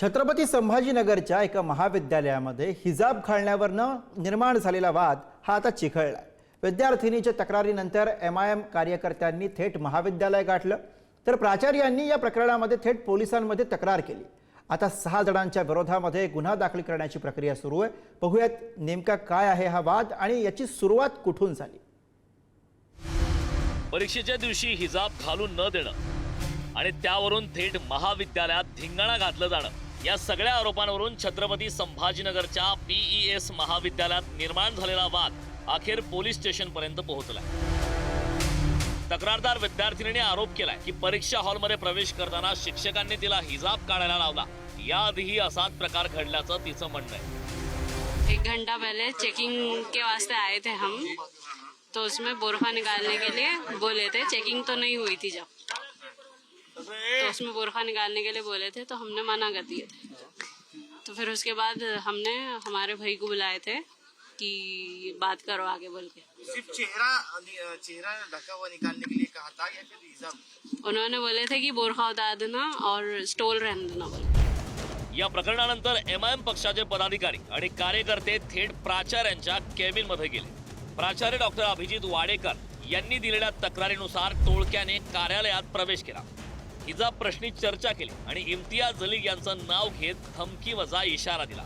छत्रपती संभाजीनगरच्या एका महाविद्यालयामध्ये हिजाब घालण्यावरनं निर्माण झालेला वाद हा आता चिखळलाय. विद्यार्थिनीच्या तक्रारीनंतर एम आय एम कार्यकर्त्यांनी थेट महाविद्यालय गाठलं. तर प्राचार्यांनी या प्रकरणामध्ये थेट पोलिसांमध्ये तक्रार केली. आता सहा जणांच्या विरोधामध्ये गुन्हा दाखल करण्याची प्रक्रिया सुरू आहे. बघूयात नेमका काय आहे हा वाद आणि याची सुरुवात कुठून झाली? परीक्षेच्या दिवशी हिजाब घालून न देणं आणि त्यावरून थेट महाविद्यालयात धिंगाणा घातलं जाणं. या सगळ्या आरोपांवरून छत्रपती संभाजीनगरच्या पीईएस महाविद्यालयात निर्माण झालेला वाद अखेर पोलीस स्टेशनपर्यंत पोहोचला तक्रारदार विद्यार्थिनीने आरोप केलाय की परीक्षा हॉलमध्ये प्रवेश करताना शिक्षकांनी तिला हिजाब काढायला लावला. याआधीही असाच प्रकार घडल्याचं तिचं म्हणणं आहे. एक घंटा पहले चेकिंग के वास्ते आए थे हम. तो उसमें बोरफा निकालने के लिए बोले थे. चेकिंग तो नहीं हुई थी जब. तो उसमें बोरखा निकालने के लिए बोले थे तो हमने मना कर दिए थे। तो फिर उसके बाद हमने हमारे भाई को बुलाए थे कि बात करो आगे बोल के। सिर्फ़ चेहरा चेहरा ढका हुआ निकालने के लिए कहा था या फिर उन्होंने बोले थे कि बोरखा उतार देना और स्टोल रहने देना बोले या प्रकरणानंतर एम आय एम पक्षाचे पदाधिकारी आणि कार्यकर्ते थेट प्राचार्यांच्या केबिनमध्ये गेले. प्राचार्य डॉक्टर अभिजित वाडेकर यांनी दिलेल्या तक्रारीनुसार टोळक्याने कार्यालयात प्रवेश केला. हिजा प्रश्नी चर्चा केली आणि इम्तियाज जलीग यांचं नाव घेत थमकी वजा इशारा दिला.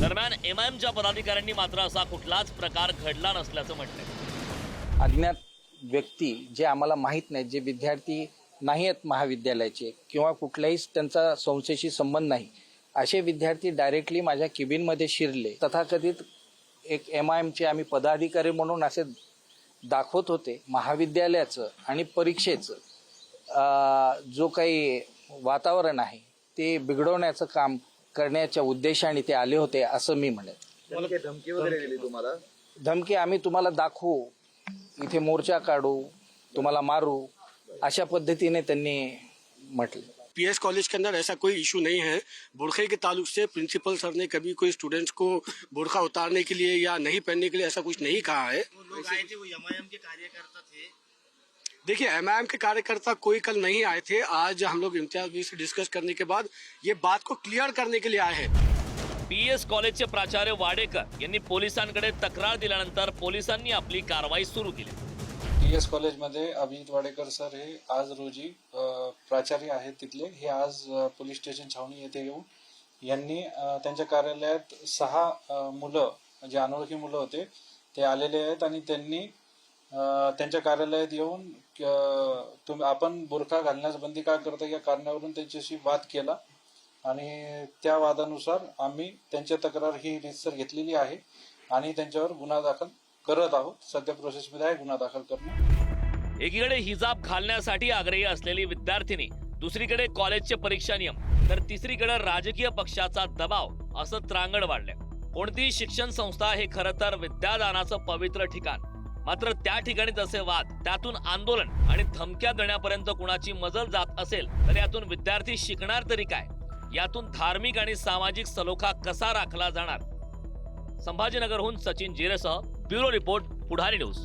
दरम्यान एम आय एमच्या पदाधिकाऱ्यांनी मात्र असा कुठलाच प्रकार घडला नसल्याचं म्हटलंय. अज्ञात व्यक्ती जे आम्हाला माहीत नाहीत जे विद्यार्थी नाही आहेत महाविद्यालयाचे किंवा कुठल्याही त्यांचा संस्थेशी संबंध नाही असे विद्यार्थी डायरेक्टली माझ्या केबिनमध्ये शिरले. तथाकथित एक एम आय एमचे आम्ही पदाधिकारी म्हणून असे दाखवत होते महाविद्यालयाचं आणि परीक्षेचं. जो काही वातावरण आहे ते बिघडवण्याचं काम करण्याच्या उद्देशाने ते आले होते असं मी म्हणेन. धमकी वगैरे दिली तुम्हाला? धमकी आम्ही तुम्हाला दाखवू. इथे मोर्चा काढू तुम्हाला मारू अशा पद्धतीने त्यांनी म्हटलं. पीएस कॉलेज के अंदर ऐसा कोई इशू नहीं है। बुरखे के ताल्लुक से प्रिंसिपल सर ने कभी कोई स्टूडेंट्स को बुरखा उतारने के लिए या नहीं पहनने के लिए ऐसा कुछ नहीं कहा है। वो लोग आए थे वो एमआईएम के कार्यकर्ता थे। देखिए एमआईएम के कार्यकर्ता कोई कल नहीं आए थे। आज हम लोग इम्तियाज भी से डिस्कस करने के बाद ये बात को क्लियर करने के लिए आए हैं। पीएस कॉलेजचे प्राचार्य वाडेकर यांनी पोलिसांकडे तक्रार दिल्यानंतर पोलिसांनी आपली कारवाई सुरू केली. टी एस कॉलेजमध्ये अभिजित वाडेकर सर हे आज रोजी प्राचार्य आहेत तिथले. हे आज पोलीस स्टेशन छावणी येथे येऊन यांनी त्यांच्या कार्यालयात सहा मुलं जे अनोळखी मुलं होते ते आलेले आहेत आणि त्यांनी त्यांच्या कार्यालयात येऊन तुम्ही आपण बुरखा घालण्यास बंदी का करता या कारणावरून त्यांच्याशी वाद केला. आणि त्या वादानुसार आम्ही त्यांच्या तक्रार ही रितसर घेतलेली आहे आणि त्यांच्यावर गुन्हा दाखल करत आहोत. सध्या प्रोसेसमध्ये आहे गुन्हा दाखल करणं एकीकडे हिजाब घालण्यासाठी आग्रही असलेली विद्यार्थिनी दुसरीकडे कॉलेजचे परीक्षा नियम तर तिसरीकडे राजकीय पक्षाचा दबाव असं त्रांगड वाढलंय. कोणतीही शिक्षण संस्था हे खरं तर विद्यादानाचं पवित्र ठिकाण. मात्र त्या ठिकाणी जसे वाद त्यातून आंदोलन आणि धमक्या देण्यापर्यंत कुणाची मजल जात असेल तर यातून विद्यार्थी शिकणार तरी काय? यातून धार्मिक आणि सामाजिक सलोखा कसा राखला जाणार? संभाजीनगरहून सचिन जिरेसह ब्युरो रिपोर्ट पुढारी न्यूज.